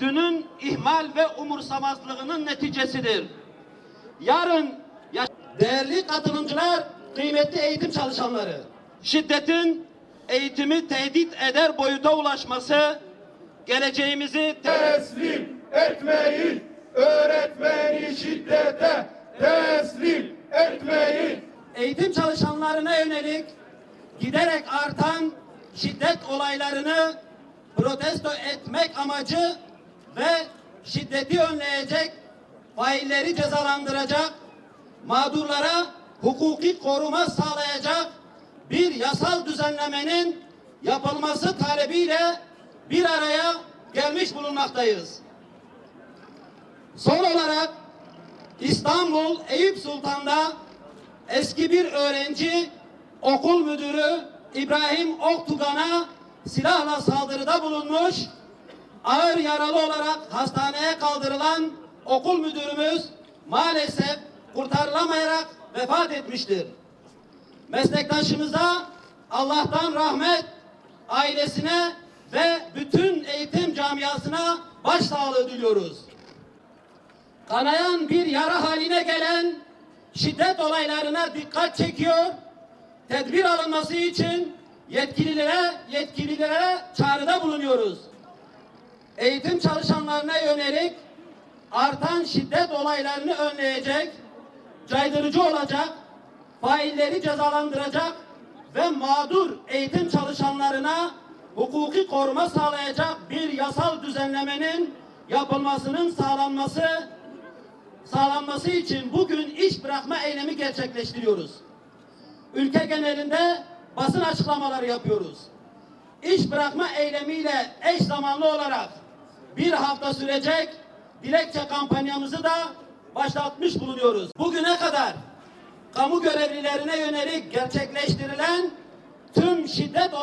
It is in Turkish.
dünün ihmal ve umursamazlığının neticesidir. Yarın Değerli katılımcılar, kıymetli eğitim çalışanları. şiddetin eğitimi tehdit eder boyuta ulaşması geleceğimizi te- teslim etmeyin. Öğretmeni şiddete teslim etmeyin. Eğitim çalışanlarına yönelik giderek artan şiddet olaylarını protesto etmek amacı ve şiddeti önleyecek, failleri cezalandıracak, mağdurlara hukuki koruma sağlayacak bir yasal düzenlemenin yapılması talebiyle bir araya gelmiş bulunmaktayız. Son olarak İstanbul Eyüp Sultan'da eski bir öğrenci okul müdürü İbrahim Oktugan'a silahla saldırıda bulunmuş. Ağır yaralı olarak hastaneye kaldırılan okul müdürümüz maalesef kurtarılamayarak vefat etmiştir. Meslektaşımıza Allah'tan rahmet, ailesine ve bütün eğitim camiasına başsağlığı diliyoruz kanayan bir yara haline gelen şiddet olaylarına dikkat çekiyor. Tedbir alınması için yetkililere yetkililere çağrıda bulunuyoruz. Eğitim çalışanlarına yönelik artan şiddet olaylarını önleyecek, caydırıcı olacak, failleri cezalandıracak ve mağdur eğitim çalışanlarına hukuki koruma sağlayacak bir yasal düzenlemenin yapılmasının sağlanması sağlanması için bugün iş bırakma eylemi gerçekleştiriyoruz. Ülke genelinde basın açıklamaları yapıyoruz. İş bırakma eylemiyle eş zamanlı olarak bir hafta sürecek dilekçe kampanyamızı da başlatmış bulunuyoruz. Bugüne kadar kamu görevlilerine yönelik gerçekleştirilen tüm şiddet